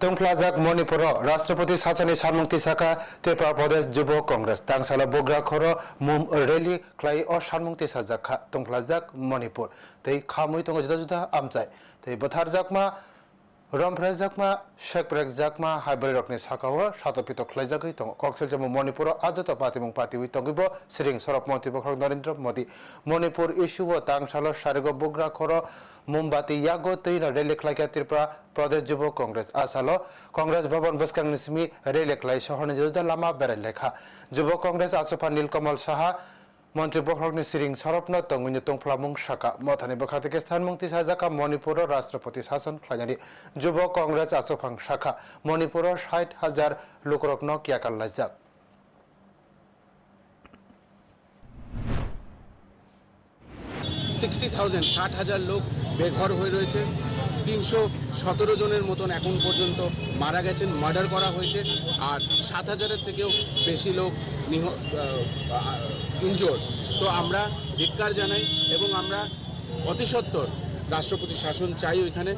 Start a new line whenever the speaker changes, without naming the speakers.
तोङख्लाजाक मणिपुर राष्ट्रपति साचने सानमुक्ति शाखा त्रिपुरा प्रदेश जुब कंग्रेस तांसाला बोग्रा खर मुम रैली खलाई अ सानमुक्ति साजाक तोङख्लाजाक मणिपुर तै खामुई तंग जुदा जुदा आमचाय तै बथार जाकमा রমফ্রেজ জাকমা শেখপ্রেক জাকমা হাইবরি রকনি সাকাও সাতপিত খ্লাইজাগৈ তঙ্গ কক্সেল জম মণিপুর, আজত পাতিমুং পাতিউই তঙ্গিব, সিরিং সরক মন্ত্রী বখর নরেন্দ্র মোদী। মণিপুর ইস্যু তাংসালো সারিগ বগ্রা খর, মুম্বাতি ইয়াগো তৈরা রেলি খ্লাইকা ত্রিপুরা, প্রদেশ যুব কংগ্রেস আসালো। কংগ্রেস ভবন বসকাং নিসমি, রেলি খ্লাই জুদা লামা বেড়াই লেখা। যুব কংগ্রেস আসফা নীলকমল সাহা মন্ত্রী বখরকনি সিরিং সরপন তঙ্গুনি তংফ্লামুং শাখা মথানি বখা থেকে স্থানমুক্তি সাজাকা মণিপুর রাষ্ট্রপতি শাসন খ্লাইনানি যুব কংগ্রেস আসফাং শাখা মণিপুর ষাট হাজার লোকরত্ন কিয়াকাল লাইজাক
সিক্সটি থাউজেন্ড ষাট হাজার লোক বেঘর হয়ে রয়েছে। তিনশো সতেরো জনের মতন এখন পর্যন্ত মারা গেছেন মার্ডার করা হয়েছে, আর সাত হাজারের থেকেও বেশি লোক নিহ ইনজোর্ড তো আমরা ধিক্কার জানাই এবং আমরা অতিসত্বর রাষ্ট্রপতি শাসন চাই ওইখানে।